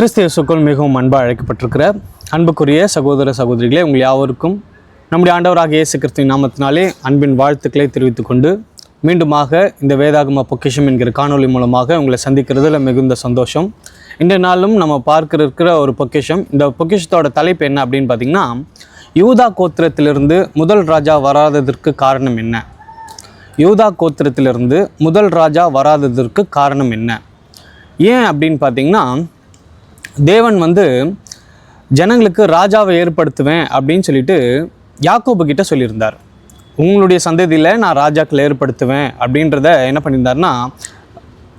கிறிஸ்து மிகவும் அன்பாக அழைக்கப்பட்டிருக்கிற அன்புக்குரிய சகோதர சகோதரிகளே உங்கள் யாவருக்கும் நம்முடைய ஆண்டவராக இயேசு கிறிஸ்துவின் நாமத்தினாலே அன்பின் வாழ்த்துக்களை தெரிவித்துக் கொண்டு மீண்டுமாக இந்த வேதாகம பொக்கிஷம் என்கிற காணொளி மூலமாக உங்களை சந்திக்கிறதுல மிகுந்த சந்தோஷம். இந்த நாளும் நம்ம பார்க்க இருக்கிற ஒரு பொக்கிஷம். இந்த பொக்கிஷத்தோட தலைப்பு என்ன அப்படின்னு பார்த்தீங்கன்னா யூதா கோத்திரத்திலிருந்து முதல் ராஜா வராததற்கு காரணம் என்ன? யூதா கோத்திரத்திலிருந்து முதல் ராஜா வராததற்கு காரணம் என்ன? ஏன் அப்படின்னு பார்த்தீங்கன்னா தேவன் வந்து ஜனங்களுக்கு ராஜாவை ஏற்படுத்துவேன் அப்படின்னு சொல்லிட்டு யாக்கோபு கிட்ட சொல்லியிருந்தார். உங்களுடைய சந்ததியில் நான் ராஜாக்களை ஏற்படுத்துவேன் அப்படின்றத என்ன பண்ணியிருந்தாருன்னா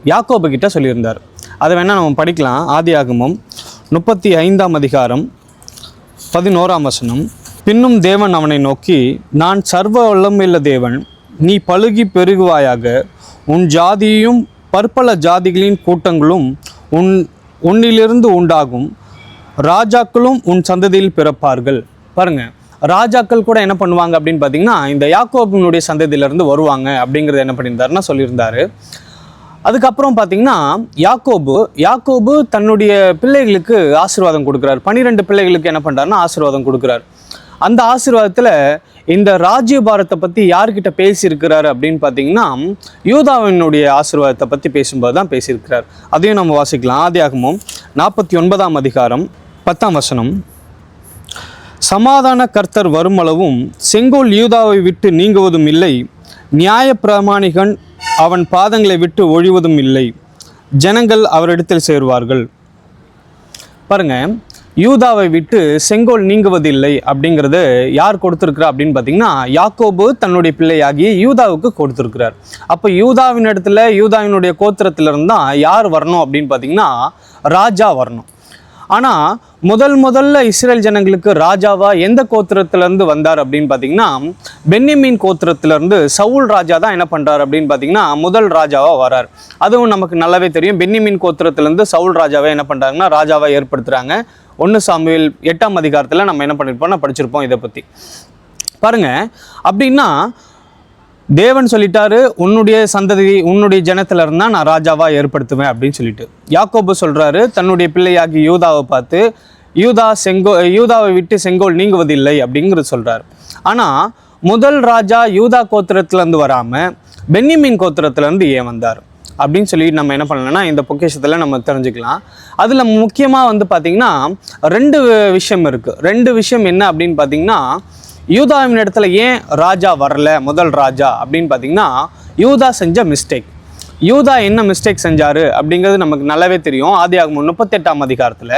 யாக்கோபு கிட்ட சொல்லியிருந்தார். அதை வேணால் நம்ம படிக்கலாம். ஆதி ஆகமும் முப்பத்தி ஐந்தாம் அதிகாரம் பதினோராம் வசனம். பின்னும் தேவன் அவனை நோக்கி நான் சர்வ வல்லமுள்ள தேவன் நீ பழுகி பெருகுவாயாக. உன் ஜாதியும் பற்பல ஜாதிகளின் கூட்டங்களும் உன் உன்னிலிருந்து உண்டாகும் ராஜாக்களும் உன் சந்ததியில் பிறப்பார்கள். பாருங்க ராஜாக்கள் கூட என்ன பண்ணுவாங்க அப்படின்னு பார்த்தீங்கன்னா இந்த யாக்கோபினுடைய சந்ததியிலேருந்து வருவாங்க அப்படிங்கிறத என்ன பண்ணியிருந்தாருன்னா சொல்லியிருந்தாரு. அதுக்கப்புறம் பார்த்தீங்கன்னா யாக்கோபு யாக்கோபு தன்னுடைய பிள்ளைகளுக்கு ஆசீர்வாதம் கொடுக்குறாரு. பன்னிரெண்டு பிள்ளைகளுக்கு என்ன பண்ணுறாருன்னா ஆசீர்வாதம் கொடுக்குறாரு. அந்த ஆசீர்வாதத்தில் இந்த ராஜ்யபாரத்தை பற்றி யார்கிட்ட பேசியிருக்கிறாரு அப்படின்னு பார்த்தீங்கன்னா யூதாவினுடைய ஆசீர்வாதத்தை பற்றி பேசும்போது தான் பேசியிருக்கிறார். அதையும் நம்ம வாசிக்கலாம். ஆதியாகமும் நாற்பத்தி ஒன்பதாம் அதிகாரம் பத்தாம் வசனம். சமாதான கர்த்தர் வருமளவும் செங்கோல் யூதாவை விட்டு நீங்குவதும் இல்லை. நியாய பிரமாணிகன் அவன் பாதங்களை விட்டு ஒழிவதும் இல்லை. ஜனங்கள் அவரிடத்தில் சேருவார்கள். பாருங்கள் யூதாவை விட்டு செங்கோல் நீங்குவதில்லை அப்படிங்கிறது யார் கொடுத்துருக்குறா அப்படின்னு பார்த்தீங்கன்னா யாக்கோபு தன்னுடைய பிள்ளையாகிய யூதாவுக்கு கொடுத்துருக்கிறார். அப்போ யூதாவின் இடத்துல யூதாவினுடைய கோத்திரத்திலிருந்து தான் யார் வரணும் அப்படின்னு பார்த்தீங்கன்னா ராஜா வரணும். ஆனால் முதல் முதல்ல இஸ்ரேல் ஜனங்களுக்கு ராஜாவா எந்த கோத்திரத்திலேருந்து வந்தார் அப்படின்னு பார்த்தீங்கன்னா பென்னிமீன் கோத்திரத்திலேருந்து சவுல் ராஜா தான் என்ன பண்ணுறார் அப்படின்னு பார்த்தீங்கன்னா முதல் ராஜாவாக வரார். அதுவும் நமக்கு நல்லாவே தெரியும். பென்னிமீன் கோத்திரத்திலேருந்து சவுல் ராஜாவை என்ன பண்ணுறாங்கன்னா ராஜாவை ஏற்படுத்துகிறாங்க ஒன்று சாமியில் எட்டாம் அதிகாரத்தில் நம்ம என்ன பண்ணியிருப்போம் நான் படிச்சிருப்போம் இதை பற்றி பாருங்க அப்படின்னா தேவன் சொல்லிட்டாரு உன்னுடைய சந்ததி உன்னுடைய ஜனத்துல இருந்தா நான் ராஜாவா ஏற்படுத்துவேன் அப்படின்னு சொல்லிட்டு. யாக்கோபு சொல்றாரு தன்னுடைய பிள்ளையாகி யூதாவை பார்த்து யூதா செங்கோ யூதாவை விட்டு செங்கோல் நீங்குவதில்லை அப்படிங்கிறது சொல்றாரு. ஆனா முதல் ராஜா யூதா கோத்திரத்துலேருந்து வராமல் பென்னிமின் கோத்திரத்துலேருந்து ஏன் வந்தார்? அப்படின்னு சொல்லி நம்ம என்ன பண்ணலன்னா இந்த பொக்கேஷத்தில் நம்ம தெரிஞ்சுக்கலாம். அதில் முக்கியமாக வந்து பார்த்திங்கன்னா ரெண்டு விஷயம் இருக்குது ரெண்டு விஷயம் என்ன அப்படின்னு பார்த்தீங்கன்னா யூதாவின் இடத்துல ஏன் ராஜா வரல முதல் ராஜா அப்படின்னு பார்த்தீங்கன்னா யூதா செஞ்ச மிஸ்டேக் யூதா என்ன மிஸ்டேக் செஞ்சார் அப்படிங்கிறது நமக்கு நல்லாவே தெரியும். ஆதியாகமம் முப்பத்தெட்டாம் அதிகாரத்தில்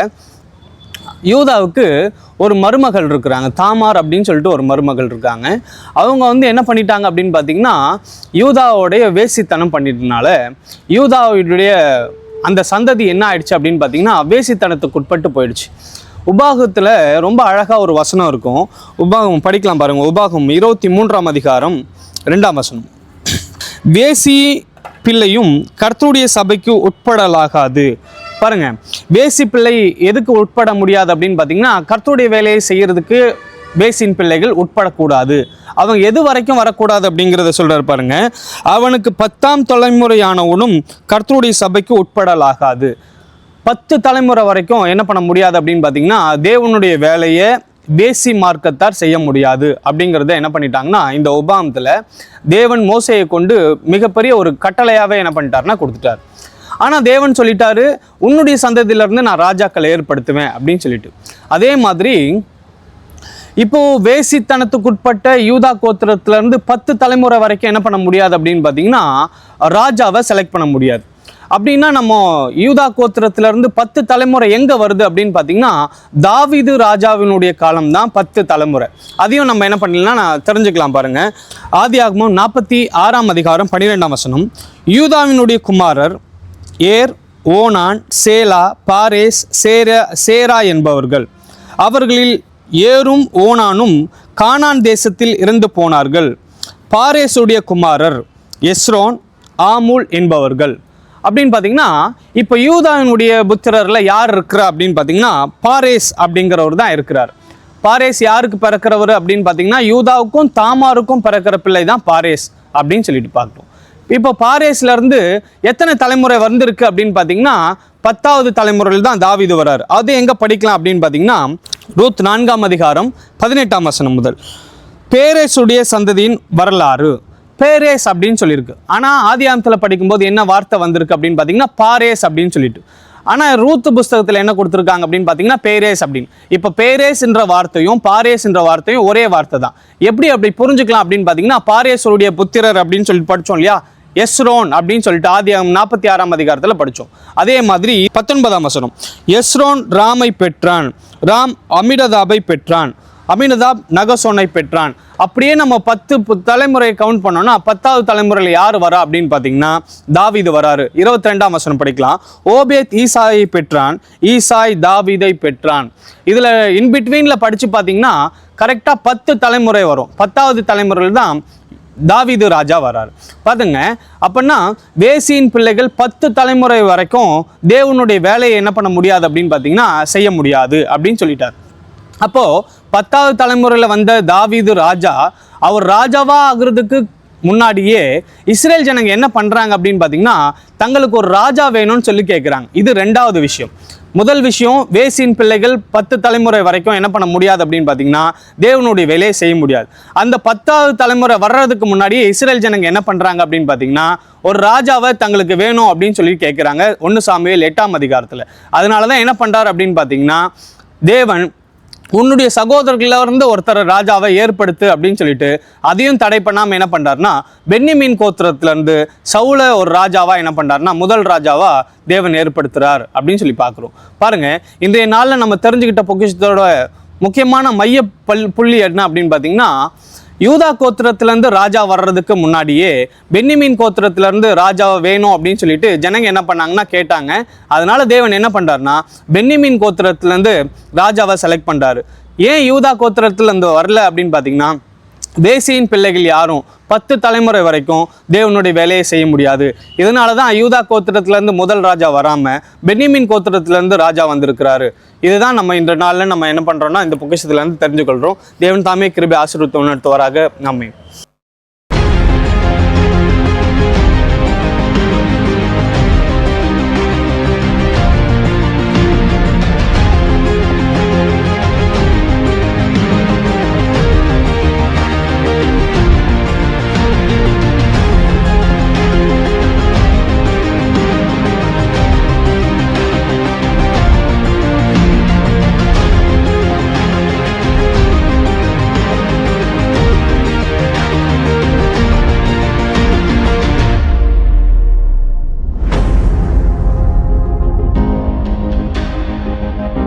யூதாவுக்கு ஒரு மருமகள் இருக்கிறாங்க. தாமார் அப்படின்னு சொல்லிட்டு ஒரு மருமகள் இருக்காங்க. அவங்க வந்து என்ன பண்ணிட்டாங்க அப்படின்னு பார்த்தீங்கன்னா யூதாவோடைய வேசித்தனம் பண்ணிட்டனால யூதாவுடைய அந்த சந்ததி என்ன ஆயிடுச்சு அப்படின்னு பார்த்தீங்கன்னா வேசித்தனத்துக்கு உட்பட்டு போயிடுச்சு. உபாகத்தில் ரொம்ப அழகாக ஒரு வசனம் இருக்கும். உபாகம் படிக்கலாம் பாருங்கள் உபாகம் இருபத்தி மூன்றாம் அதிகாரம் ரெண்டாம் வசனம். வேசி பிள்ளையும் கர்த்தருடைய சபைக்கு உட்படலாகாது. பாருங்க வேசி பிள்ளை எதுக்கு உட்பட முடியாது அப்படின்னு பார்த்தீங்கன்னா கர்த்தருடைய வேலையை செய்யறதுக்கு பேசின் பிள்ளைகள் உட்படக்கூடாது. அவங்க எது வரைக்கும் வரக்கூடாது அப்படிங்கிறத சொல்கிறார் பாருங்க. அவனுக்கு பத்தாம் தலைமுறையானவனும் கர்த்தருடைய சபைக்கு உட்படலாகாது. பத்து தலைமுறை வரைக்கும் என்ன பண்ண முடியாது அப்படின்னு பார்த்தீங்கன்னா தேவனுடைய வேலையை வேசி மார்க்கத்தார் செய்ய முடியாது அப்படிங்கிறத என்ன பண்ணிட்டாங்கன்னா இந்த உபாமத்தில் தேவன் மோசையை கொண்டு மிகப்பெரிய ஒரு கட்டளையாகவே என்ன பண்ணிட்டாருன்னா கொடுத்துட்டார். ஆனால் தேவன் சொல்லிட்டாரு உன்னுடைய சந்ததியிலேருந்து நான் ராஜாக்களை ஏற்படுத்துவேன் அப்படின்னு சொல்லிட்டு. அதே மாதிரி இப்போ வேசித்தனத்துக்குட்பட்ட யூதா கோத்திரத்திலேருந்து பத்து தலைமுறை வரைக்கும் என்ன பண்ண முடியாது அப்படின்னு பார்த்தீங்கன்னா ராஜாவை செலக்ட் பண்ண முடியாது. அப்படின்னா நம்ம யூதா கோத்திரத்திலேருந்து பத்து தலைமுறை எங்கே வருது அப்படின்னு பார்த்தீங்கன்னா தாவீது ராஜாவினுடைய காலம் தான் பத்து தலைமுறை. அதையும் நம்ம என்ன பண்ணலாம் நான் தெரிஞ்சுக்கலாம் பாருங்கள் ஆதி ஆகமும் நாற்பத்தி ஆறாம் அதிகாரம் பன்னிரெண்டாம் வசனம். யூதாவினுடைய குமாரர் ஏர் ஓனான் சேலா பாரேஸ் சேர சேரா என்பவர்கள். அவர்களில் ஏரும் ஓனானும் கானான் தேசத்தில் இறந்து போனார்கள். பாரேசுடைய குமாரர் எஸ்ரோன் ஆமுல் என்பவர்கள். அப்படின்னு பார்த்தீங்கன்னா இப்போ யூதாவினுடைய புத்திரரில் யார் இருக்கிறா அப்படின்னு பார்த்தீங்கன்னா பாரேஸ் அப்படிங்கிறவர் தான் இருக்கிறார். பாரேஸ் யாருக்கு பிறக்கிறவர் அப்படின்னு பார்த்தீங்கன்னா யூதாவுக்கும் தாமாருக்கும் பிறக்கிற பிள்ளை தான் பாரேஸ் அப்படின்னு சொல்லிட்டு பார்க்குறோம் இப்போ பாரேஸ்லேருந்து எத்தனை தலைமுறை வந்திருக்கு அப்படின்னு பார்த்தீங்கன்னா பத்தாவது தலைமுறையில் தான் தாவீது வரார் அது எங்கே படிக்கலாம் அப்படின்னு பார்த்தீங்கன்னா ரூத் நான்காம் அதிகாரம் பதினெட்டாம் வசனம் முதல். பேரேசுடைய சந்ததியின் வரலாறு. பேரேஸ் அப்படின்னு சொல்லியிருக்கு. ஆனால் ஆதியாமத்தில் படிக்கும்போது என்ன வார்த்தை வந்திருக்கு அப்படின்னு பார்த்தீங்கன்னா பாரேஸ் அப்படின்னு சொல்லிட்டு. ஆனால் ரூத் புஸ்தகத்தில் என்ன கொடுத்துருக்காங்க அப்படின்னு பார்த்தீங்கன்னா பேரேஸ் அப்படின்னு. இப்போ பேரேஸ்ன்ற வார்த்தையும் பாரேஸ்ன்ற வார்த்தையும் ஒரே வார்த்தை தான். எப்படி அப்படி புரிஞ்சுக்கலாம் அப்படின்னு பார்த்தீங்கன்னா பாரேஸுடைய புத்திரர் அப்படின்னு சொல்லி படித்தோம் இல்லையா? எஸ்ரோன் அப்படின்னு சொல்லிட்டு ஆதி நாற்பத்தி ஆறாம் அதிகாரத்தில் படித்தோம் அதே மாதிரி பத்தொன்பதாம் வசனம். எஸ்ரோன் ராமை பெற்றான். ராம் அமிடதாபை பெற்றான். அமினதாப் நகசோனை பெற்றான். அப்படியே நம்ம பத்து தலைமுறையை கவுண்ட் பண்ணோம்னா பத்தாவது தலைமுறையில் யார் வரா அப்படின்னு பார்த்தீங்கன்னா தாவீது வராரு. இருபத்தி ரெண்டாம் வசனம் படிக்கலாம். ஓபேத் ஈசாயை பெற்றான். ஈசாய் தாவிதை பெற்றான். இதில் இன்பிட்வீனில் படித்து பார்த்தீங்கன்னா கரெக்டாக பத்து தலைமுறை வரும். பத்தாவது தலைமுறையில் தான் தாவீது ராஜா வர்றார். பாருங்க அப்படின்னா வேசியின் பிள்ளைகள் பத்து தலைமுறை வரைக்கும் தேவனுடைய வேலையை என்ன பண்ண முடியாது அப்படின்னு பார்த்தீங்கன்னா செய்ய முடியாது அப்படின்னு சொல்லிட்டார். அப்போது பத்தாவது தலைமுறையில் வந்த தாவீது ராஜா அவர் ராஜாவாக ஆகிறதுக்கு முன்னாடியே இஸ்ரேல் ஜனங்க என்ன பண்ணுறாங்க அப்படின்னு பார்த்தீங்கன்னா தங்களுக்கு ஒரு ராஜா வேணும்னு சொல்லி கேட்குறாங்க இது ரெண்டாவது விஷயம். முதல் விஷயம் வேசியின் பிள்ளைகள் பத்து தலைமுறை வரைக்கும் என்ன பண்ண முடியாது அப்படின்னு பார்த்தீங்கன்னா தேவனுடைய வேலையை செய்ய முடியாது. அந்த பத்தாவது தலைமுறை வர்றதுக்கு முன்னாடியே இஸ்ரேல் ஜனங்க என்ன பண்ணுறாங்க அப்படின்னு பார்த்தீங்கன்னா ஒரு ராஜாவை தங்களுக்கு வேணும் அப்படின்னு சொல்லி கேட்குறாங்க ஒன்று சாமியல் எட்டாம் அதிகாரத்தில். அதனால தான் என்ன பண்ணுறாரு அப்படின்னு பார்த்தீங்கன்னா தேவன் உன்னுடைய சகோதரர்களில் இருந்து ஒருத்தர் ராஜாவை ஏற்படுத்து அப்படின்னு சொல்லிட்டு அதையும் தடை பண்ணாமல் என்ன பண்றாருன்னா பென்னிமீன் கோத்திரத்துலேருந்து சவுல ஒரு ராஜாவாக என்ன பண்றாருன்னா முதல் ராஜாவாக தேவன் ஏற்படுத்துகிறார் அப்படின்னு சொல்லி பார்க்குறோம். பாருங்கள் இன்றைய நாளில் நம்ம தெரிஞ்சுக்கிட்ட பொக்கிஷத்தோட முக்கியமான மைய பல் புள்ளி என்ன அப்படின்னு பார்த்தீங்கன்னா யூதா கோத்திரத்திலேருந்து ராஜா வர்றதுக்கு முன்னாடியே பென்னிமீன் கோத்திரத்திலேருந்து ராஜா வேணும் அப்படின்னு சொல்லிட்டு ஜனங்க என்ன பண்ணாங்கன்னா கேட்டாங்க. அதனால தேவன் என்ன பண்ணுறாருனா பென்னிமீன் கோத்திரத்திலேருந்து ராஜாவை செலக்ட் பண்ணுறாரு ஏன் யூதா கோத்திரத்திலேருந்து வரல அப்படின்னு பார்த்தீங்கன்னா தேசியின் பிள்ளைகள் யாரும் பத்து தலைமுறை வரைக்கும் தேவனுடைய வேலையை செய்ய முடியாது. இதனால தான் அயூதா கோத்திரத்துலேருந்து முதல் ராஜா வராமல் பென்னிமின் கோத்திரத்துலேருந்து ராஜா வந்திருக்கிறாரு. இதுதான் நம்ம இந்த நாளில் நம்ம என்ன பண்ணுறோம்னா இந்த பொக்கிஷத்துலேருந்து தெரிஞ்சுக்கொள்கிறோம் தேவன் தாமே கிருபை ஆசீர்வத்தை நடத்துவாராக நம்மை